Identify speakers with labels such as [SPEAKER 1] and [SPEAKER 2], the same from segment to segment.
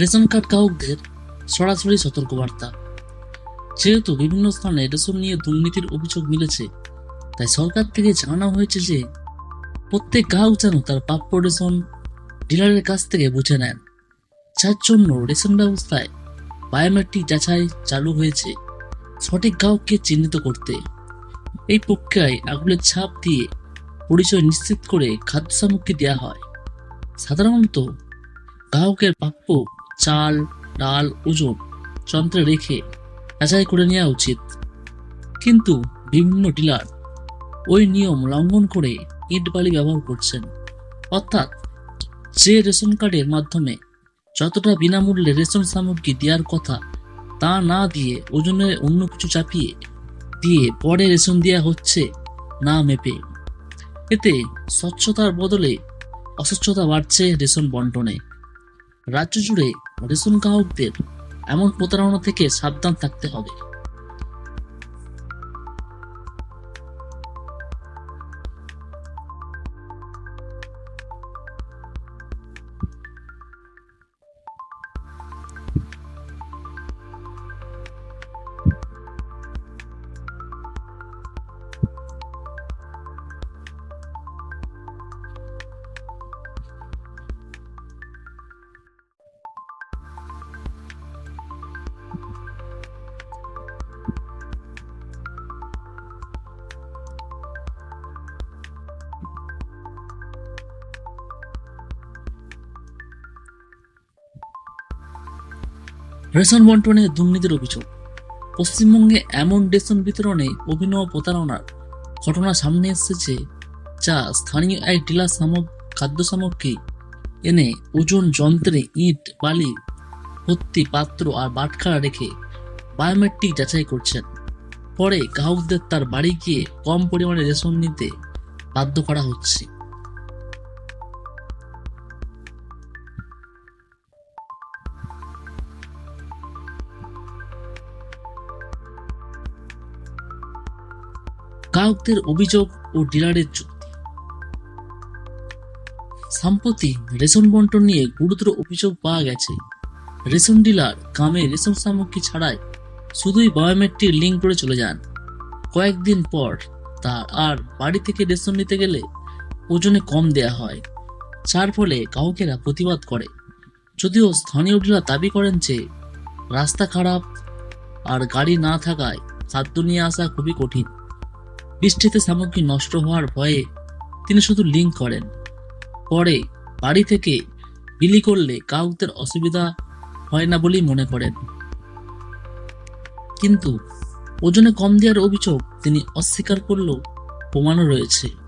[SPEAKER 1] Ration card গ্রাহকদের সরাসরি সতর্কবার্তা। যেহেতু বিভিন্ন স্থানে রেশন নিয়ে দুর্নীতির অভিযোগ মিলেছে, তাই সরকার থেকে জানানো হয়েছে যে প্রত্যেক গ্রাহক যেন তার প্রাপ্য রেশন ডিলারের কাছ থেকে বুঝে নেন, যার জন্য রেশন ব্যবস্থায় বায়োমেট্রিক যাচাই চালু হয়েছে সঠিক গ্রাহককে চিহ্নিত করতে। এই প্রক্রিয়ায় আঙুলের ছাপ দিয়ে পরিচয় নিশ্চিত করে খাদ্য সামগ্রী দেওয়া হয়। সাধারণত গ্রাহকের প্রাপ্য চাল, ডাল, ওজন যন্ত্রে রেখে যাচাই করে নেওয়া উচিত। কিন্তু বিভিন্ন ডিলার ওই নিয়ম লঙ্ঘন করে ইট বালি ব্যবহার করছেন। অর্থাৎ যে রেশন কার্ডের মাধ্যমে যতটা বিনামূল্যে রেশন সামগ্রী দেওয়ার কথা, তা না দিয়ে ওজনে অন্য কিছু চাপিয়ে দিয়ে পরে রেশন দেওয়া হচ্ছে না মেপে। এতে স্বচ্ছতার বদলে অস্বচ্ছতা বাড়ছে রেশন বন্টনে। রাজ্য জুড়ে রেশন গ্রাহকদের এমন প্রতারণা থেকে সাবধান থাকতে হবে। রেশন বন্টনে দুর্নীতির অভিযোগ। পশ্চিমবঙ্গে এমন রেশন বিতরণে অভিনব প্রতারণার ঘটনা সামনে এসেছে, যা স্থানীয় এক ডিলার সামগ, খাদ্য সামগ্রী এনে ওজন যন্ত্রে ইট, বালি, ভর্তি পাত্র আর বাটখারা রেখে বায়োমেট্রিক যাচাই করছেন। পরে গ্রাহকদের তার বাড়ি গিয়ে কম পরিমাণে রেশন নিতে বাধ্য করা হচ্ছে। গ্রাহকদের অভিযোগ ও ডিলারের চুক্তি। সম্প্রতি রেশন বন্টন নিয়ে গুরুতর অভিযোগ পাওয়া গেছে। রেশন ডিলার কামে রেশন সামগ্রী ছাড়াই শুধুই বায়োমেট্রিক লিঙ্ক করে চলে যান। কয়েকদিন পর তার আর বাড়ি থেকে রেশন নিতে গেলে ওজনে কম দেয়া হয়, যার ফলে গ্রাহকেরা প্রতিবাদ করে। যদিও স্থানীয় ডিলার দাবি করেন যে রাস্তা খারাপ আর গাড়ি না থাকায় খাদ্য নিয়ে আসা খুবই কঠিন। বৃষ্টিতে সামগ্রী নষ্ট হওয়ার ভয়ে তিনি শুধু লিঙ্ক করেন। পরে বাড়ি থেকে বিলি করলে কাউদের অসুবিধা হয় না বলেই মনে করেন। কিন্তু ওজনে কম দেওয়ার অভিযোগ তিনি অস্বীকার করলেও প্রমাণও রয়েছে।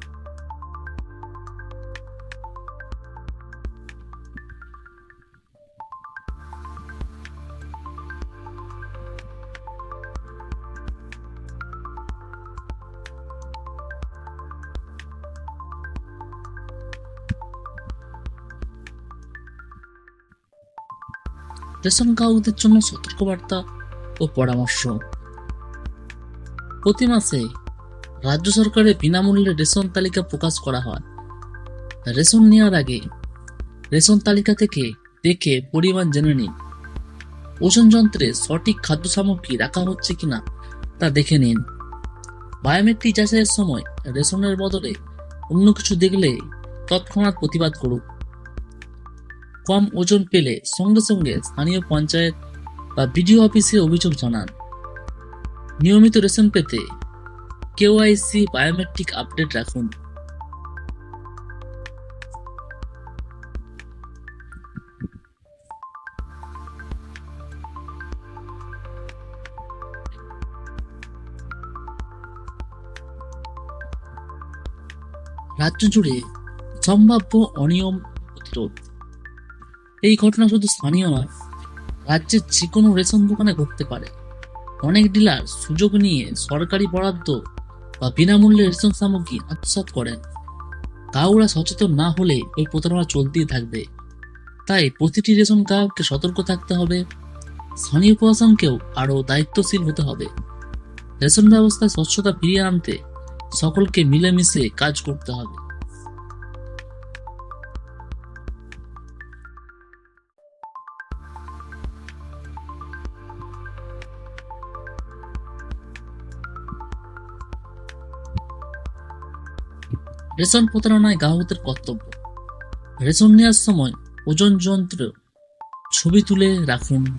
[SPEAKER 1] রেশন গ্রাহকদের জন্য সতর্কবার্তা ও পরামর্শ। প্রতি মাসে রাজ্য সরকারের বিনামূল্যে রেশন তালিকা প্রকাশ করা হয়। রেশন নেওয়ার আগে রেশন তালিকা থেকে দেখে পরিমাণ জেনে নিন। ওজন যন্ত্রে সঠিক খাদ্য সামগ্রী রাখা হচ্ছে কিনা তা দেখে নিন। বায়োমেট্রিক যাচাইয়ের সময় রেশনের বদলে অন্য কিছু দেখলে তৎক্ষণাৎ প্রতিবাদ করুন। কম ওজন পেলে সঙ্গে সঙ্গে স্থানীয় পঞ্চায়েত বা বিডিও অফিসে অভিযোগ জানান। নিয়মিত রেশন পেতে কেওআইসি বায়োমেট্রিক আপডেট রাখুন। রাজ্য জুড়ে সম্ভাব্য অনিয়ম প্রতিরোধ। এই ঘটনা শুধু স্থানীয় নয়, রাজ্যের যে কোনো রেশন দোকানে ঘটতে পারে। অনেক ডিলার সুযোগ নিয়ে সরকারি বরাদ্দ বা বিনামূল্যে রেশন সামগ্রী আত্মসাৎ করেন। কাউরা সচেতন না হলে ওই প্রতারণা চলতেই থাকবে। তাই প্রতিটি রেশন গ্রাহককে সতর্ক থাকতে হবে। স্থানীয় প্রশাসনকেও আরও দায়িত্বশীল হতে হবে। রেশন ব্যবস্থায় স্বচ্ছতা ফিরিয়ে আনতে সকলকে মিলেমিশে কাজ করতে হবে। রেশন প্রতারণায় গ্রাহকদের কর্তব্য। রেশন নেওয়ার সময় ওজন যন্ত্র, ছবি তুলে রাখুন।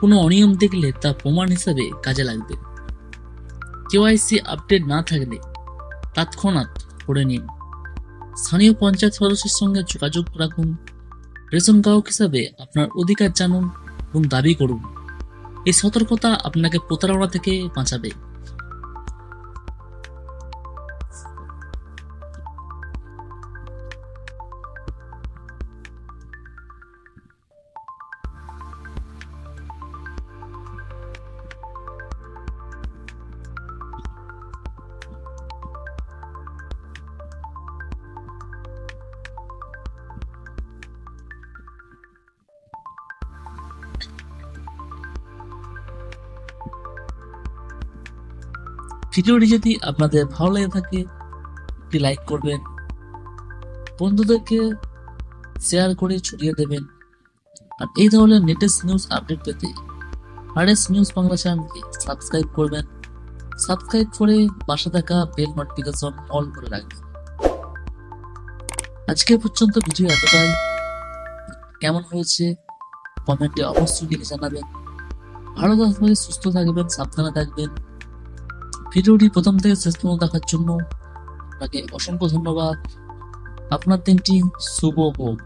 [SPEAKER 1] কোনো অনিয়ম দেখলে তা প্রমাণ হিসাবে কাজে লাগবে। কেওয়াইসি আপডেট না থাকলে তৎক্ষণাৎ করে নিন। স্থানীয় পঞ্চায়েত সদস্যের সঙ্গে যোগাযোগ রাখুন। রেশন গ্রাহক হিসাবে আপনার অধিকার জানুন এবং দাবি করুন। এই সতর্কতা আপনাকে প্রতারণা থেকে বাঁচাবে। ভিডিওটি যদি আপনাদের ভালো লেগে থাকে, একটি লাইক করবেন। বন্ধুদেরকে শেয়ার করে ছড়িয়ে দেবেন। আর এই ধরনের লেটেস্ট নিউজ আপডেট পেতে আরএস নিউজ বাংলা চ্যানেলকে সাবস্ক্রাইব করবেন। সাবস্ক্রাইব করে পাশে থাকা বেল নোটিফিকেশন অল করে রাখবেন। আজকে পর্যন্ত ভিডিও এতটাই। কেমন হয়েছে? কমেন্টে অবশ্যই লিখে জানাবেন। ভালো থাকবেন, সুস্থ থাকবেন, সাবধানে থাকবেন। ভিডিওটি প্রথম থেকে শেষ পর্যন্ত দেখার জন্য আপনাকে অসংখ্য ধন্যবাদ। আপনার দিনটি শুভ হোক।